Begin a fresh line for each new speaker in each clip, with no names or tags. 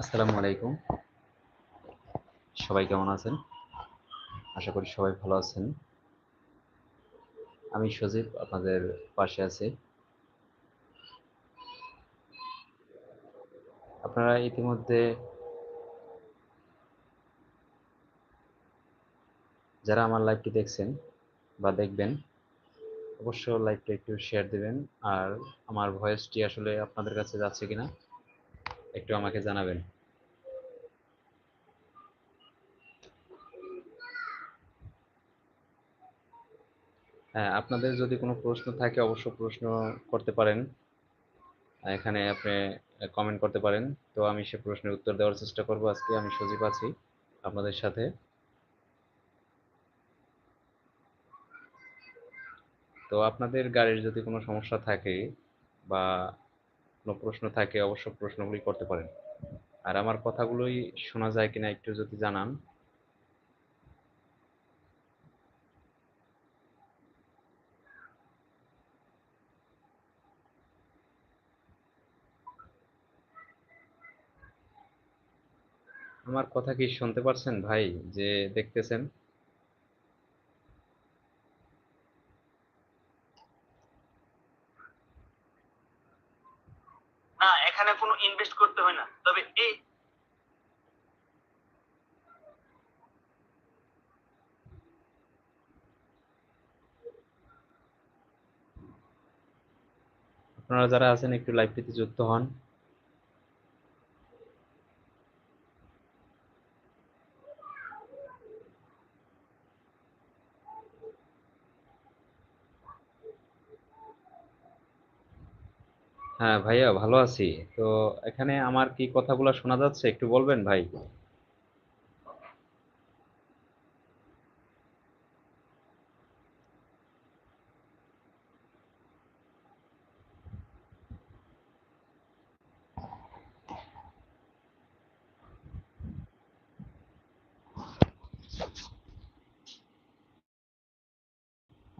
আসসালামু আলাইকুম। সবাই কেমন আছেন? আশা করি সবাই ভালো আছেন। আমি সজীব, আপনাদের পাশে আছি। আপনারা ইতিমধ্যে যারা আমার লাইভটি দেখছেন বা দেখবেন অবশ্য লাইভটা একটু শেয়ার দিবেন। আর আমার ভয়েসটি আসলে আপনাদের কাছে যাচ্ছে কিনা একটু আমাকে জানাবেন। হ্যাঁ আপনাদের যদি কোনো প্রশ্ন থাকে, অবশ্য প্রশ্ন করতে পারেন। এখানে আপনি কমেন্ট করতে পারেন। তো আমি সে প্রশ্নের উত্তর দেওয়ার চেষ্টা করব। আজকে আমি সজীব আছি আপনাদের সাথে। তো আপনাদের গাড়ির যদি কোনো সমস্যা থাকে বা কোনো প্রশ্ন থাকে, অবশ্য প্রশ্নগুলি করতে পারেন। আর আমার কথাগুলোই শোনা যায় কিনা একটু যদি জানান। আমার কথা কি শুনতে পারছেন ভাই? যে দেখতেছেন
না এখানে কোনো ইনভেস্ট করতে হয় না। তবে এই
আপনারা যারা আছেন, একটু লাইভটিতে যুক্ত হন। হ্যাঁ ভাইয়া, ভালো আছি। তো এখানে আমার কি কথাগুলো শোনা যাচ্ছে? একটু বলবেন ভাই?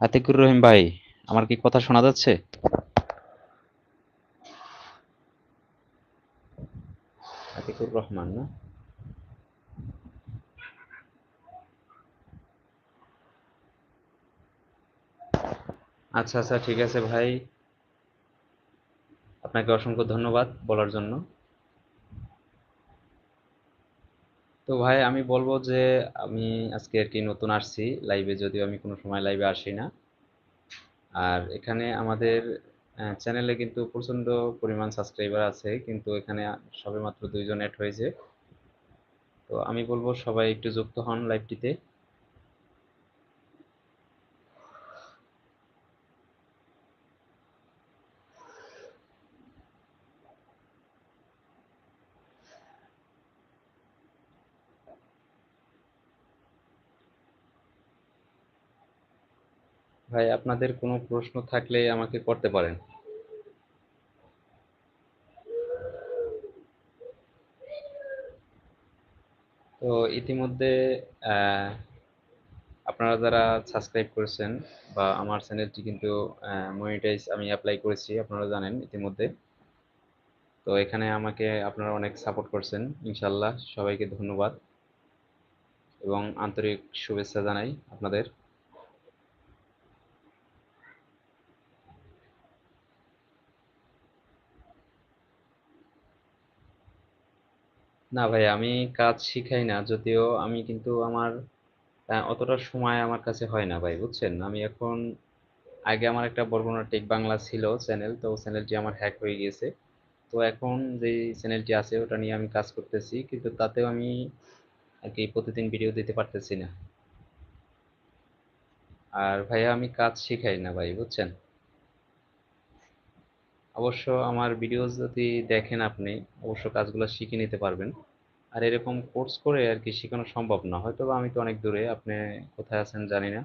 আতিকুর রহিম ভাই, আমার কি কথা শোনা যাচ্ছে আতিকুর রহমান না? আচ্ছা আচ্ছা ঠিক আছে ভাই। আপনাকে অসংখ্য ধন্যবাদ বলার জন্য। তো ভাই, আমি বলব যে আমি আজকে আর কি নতুন আসছি লাইভে যদিও আমি কোনো সময় লাইভে আসি না। আর এখানে আমাদের চ্যানেলে কিন্তু প্রচণ্ড পরিমাণ সাবস্ক্রাইবার আছে, কিন্তু এখানে সবেমাত্র দুইজন অ্যাড হয়েছে। তো আমি বলব সবাই একটু যুক্ত হন লাইভটিতে ভাই, আপনাদের কোনো প্রশ্ন থাকলে আমাকে করতে পারেন। তো ইতিমধ্যে আপনারা যারা সাবস্ক্রাইব করেছেন বা আমার চ্যানেলটি কিন্তু মনিটাইজ আমি অ্যাপ্লাই করেছি, আপনারা জানেন ইতিমধ্যে। তো এখানে আমাকে আপনারা অনেক সাপোর্ট করছেন ইনশাল্লাহ সবাইকে ধন্যবাদ এবং আন্তরিক শুভেচ্ছা জানাই আপনাদের। না ভাই, আমি কাজ শিখাই না, যদিও আমি কিন্তু আমার অতটা সময় আমার কাছে হয় না ভাই, বুঝছেন? আমি এখন, আগে আমার একটা বরগুনা টেক বাংলা ছিল চ্যানেল তো চ্যানেলটি আমার হ্যাক হয়ে গিয়েছে। তো এখন যে চ্যানেলটি আছে, ওটা নিয়ে আমি কাজ করতেছি, কিন্তু তাতেও আমি আর কি প্রতিদিন ভিডিও দিতে পারতেছি না। আর ভাইয়া, আমি কাজ শিখাই না ভাই, বুঝছেন? অবশ্য আমার ভিডিওস যদি দেখেন আপনি, অবশ্য কাজগুলো শিখে নিতে পারবেন। আর এরকম কোর্স করে আর কি শেখানো সম্ভব না। হয়তো বা আমি তো অনেক দূরে, আপনি কোথায় আছেন জানি না।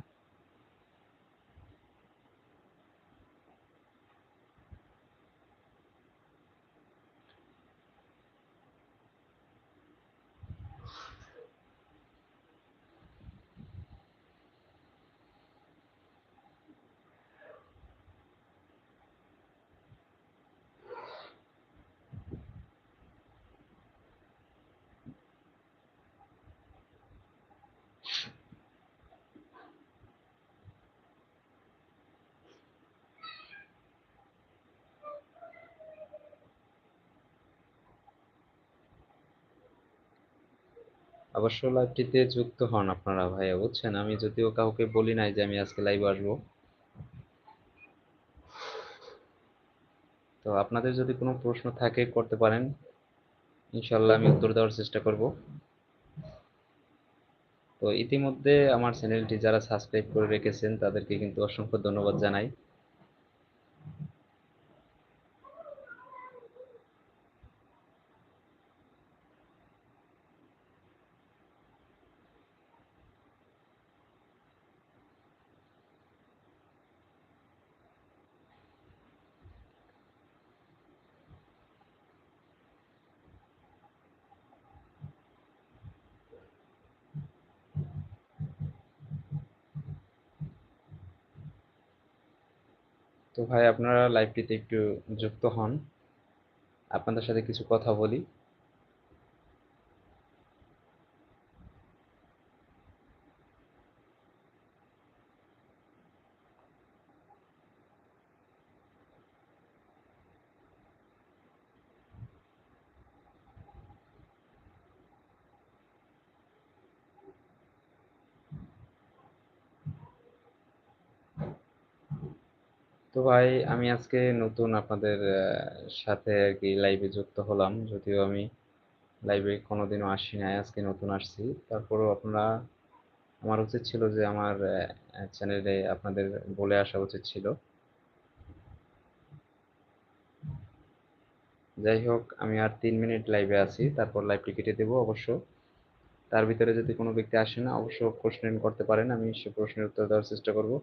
অবশ্য লাইভটিতে যুক্ত হন আপনারা ভাইয়া, বুঝছেন? আমি যদিও কাউকে বলি নাই যে আমি আজকে লাইভ আসব। তো আপনাদের যদি কোনো প্রশ্ন থাকে, করতে পারেন। ইনশাল্লাহ আমি উত্তর দেওয়ার চেষ্টা করব। তো ইতিমধ্যে আমার চ্যানেলটি যারা সাবস্ক্রাইব করে রেখেছেন, তাদেরকে কিন্তু অসংখ্য ধন্যবাদ জানাই। তো ভাই আপনারা লাইভটিতে একটু যুক্ত হন। আপনাদের সাথে কিছু কথা বলি। তো ভাই, আমি আজকে নতুন আপনাদের সাথে আর কি লাইভে যুক্ত হলাম। যদিও আমি লাইভে কোনোদিনও আসি নাই, আজকে নতুন আসছি। তারপরেও আপনারা, আমার উচিত ছিল যে আমার চ্যানেলে আপনাদের বলে আসা উচিত ছিল। যাই হোক, আমি আর তিন মিনিট লাইভে আছি। তারপর লাইভটি কেটে দেবো অবশ্য। তার ভিতরে যদি কোনো ব্যক্তি আসে না, অবশ্য প্রশ্ন করতে পারেন, আমি সে প্রশ্নের উত্তর দেওয়ার চেষ্টা করব।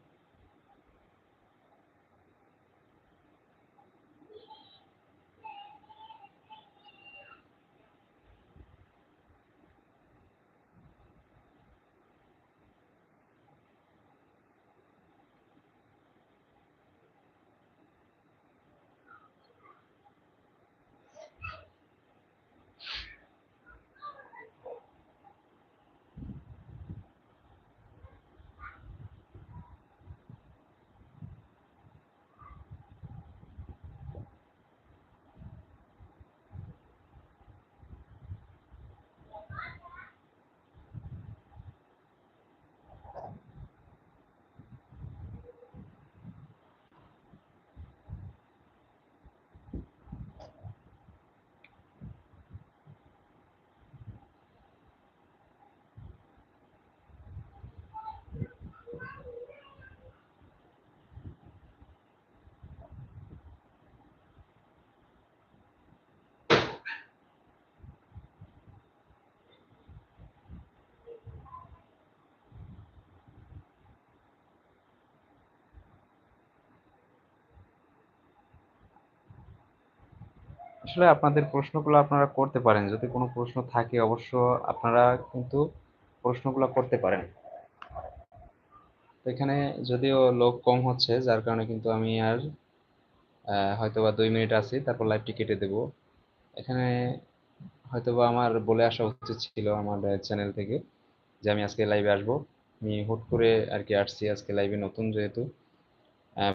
আসলে আপনাদের প্রশ্নগুলো আপনারা করতে পারেন। যদি কোনো প্রশ্ন থাকে, অবশ্য আপনারা কিন্তু প্রশ্নগুলো করতে পারেন। তো এখানে যদিও লোক কম হচ্ছে, যার কারণে কিন্তু আমি আর হয়তো বা দুই মিনিট আছি, তারপর লাইভটি কেটে দেব। এখানে হয়তো বা আমার বলে আসা উচিত ছিল আমার চ্যানেল থেকে যে আমি আজকে লাইভে আসব। আমি হুট করে আর কি আসছি, আজকে লাইভে নতুন যেহেতু।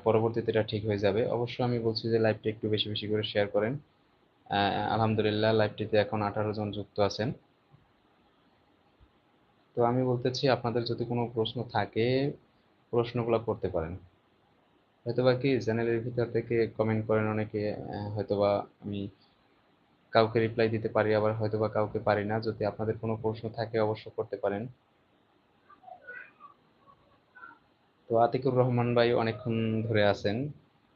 পরবর্তীতে এটা ঠিক হয়ে যাবে। অবশ্য আমি বলছি যে লাইভটি একটু বেশি বেশি করে শেয়ার করেন। আলহামদুলিল্লাহ লাইভটিতে এখন আঠারো জন যুক্ত আছেন। তো আমি বলতেছি, আপনাদের যদি কোনো প্রশ্ন থাকে, প্রশ্নগুলো করতে পারেন। হয়তোবা কি চ্যানেলের ভিতর থেকে কমেন্ট করেন অনেকে হয়তোবা আমি কাউকে রিপ্লাই দিতে পারি, আবার হয়তোবা কাউকে পারি না। যদি আপনাদের কোনো প্রশ্ন থাকে, অবশ্য করতে পারেন। তো আতিকুর রহমান ভাই অনেকক্ষণ ধরে আছেন।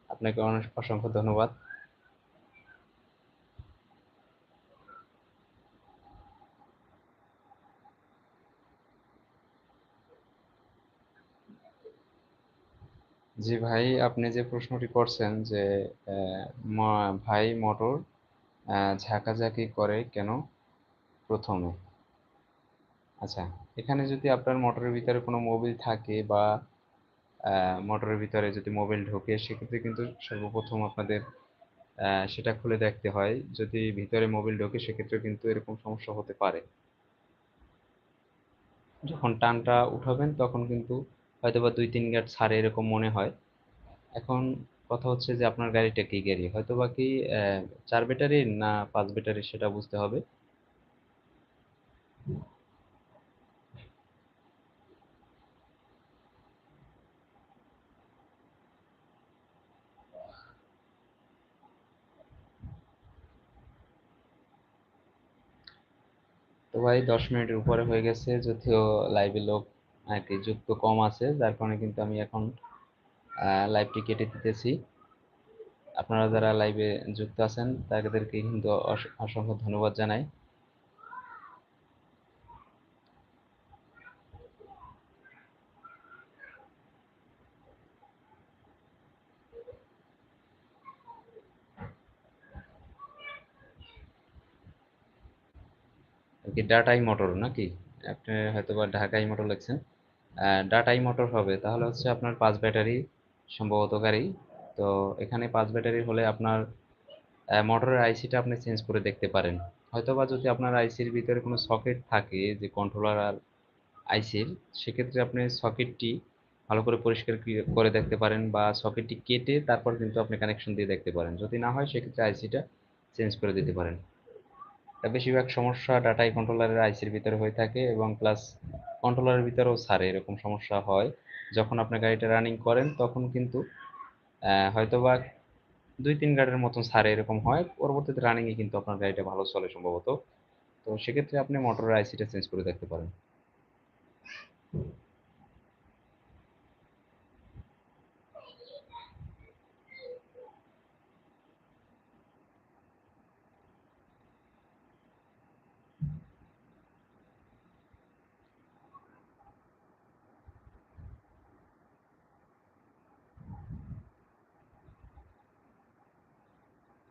আপনাকে অনেক অসংখ্য ধন্যবাদ। জি ভাই, আপনি যে প্রশ্নটি করছেন যে ভাই মোটর ঝাঁকাঝাঁকি করে কেন প্রথমে? আচ্ছা এখানে যদি আপনার মোটরের ভিতরে কোনো মোবিল থাকে বা মোটরের ভিতরে যদি মোবিল ঢোকে, সেক্ষেত্রে কিন্তু সর্বপ্রথম আপনাদের সেটা খুলে দেখতে হয়। যদি ভিতরে মোবিল ঢোকে সেক্ষেত্রে কিন্তু এরকম সমস্যা হতে পারে। যখন টানটা উঠাবেন, তখন কিন্তু হয়তো বা দুই, তিন গাট ছাড়ে এরকম মনে হয়। এখন কথা হচ্ছে যে আপনার গাড়িটা কি গাড়ি? হয়তো বা কি চার ব্যাটারি না পাঁচ ব্যাটারি সেটা বুঝতে হবে। তো ভাই, দশ মিনিটের উপরে হয়ে গেছে, যদিও লাইভে লোক আর কি যুক্ত কম আছে, যার কারণে কিন্তু আমি এখন লাইভটি কেটে দিতেছি। আপনারা যারা লাইভে যুক্ত আছেন, তাদেরকে কিন্তু অসংখ্য ধন্যবাদ জানাই। কি ডাটাই মোটর নাকি? আপনি হয়তো বা ঢাকাই মোটর লিখছেন। ডাটাই মোটর হবে। তাহলে হচ্ছে আপনার পাঁচ ব্যাটারি সম্ভবত গাড়ি। তো এখানে পাঁচ ব্যাটারি হলে আপনার মোটরের আইসিটা আপনি চেঞ্জ করে দেখতে পারেন। হয়তোবা যদি আপনার আইসির ভিতরে কোনো সকেট থাকে, যে কন্ট্রোলার আর আইসির, সেক্ষেত্রে আপনি সকেটটি ভালো করে পরিষ্কার করে দেখতে পারেন বা সকেটটি কেটে তারপর কিন্তু আপনি কানেকশন দিয়ে দেখতে পারেন। যদি না হয়, সেক্ষেত্রে আইসিটা চেঞ্জ করে দিতে পারেন। বেশিরভাগ সমস্যা ডাটাই কন্ট্রোলারের আইসির ভিতরে হয়ে থাকে এবং প্লাস কন্ট্রোলারের ভিতরেও ছাড়ে এরকম সমস্যা হয়। যখন আপনার গাড়িটা রানিং করেন, তখন কিন্তু হয়তো হয়তোবা দুই তিন গাড়ির মতন ছাড়ে এরকম হয়। পরবর্তীতে রানিংয়ে কিন্তু আপনার গাড়িটা ভালো চলে সম্ভবত। তো সেক্ষেত্রে আপনি মোটরের আইসিটা চেঞ্জ করে দেখতে পারেন।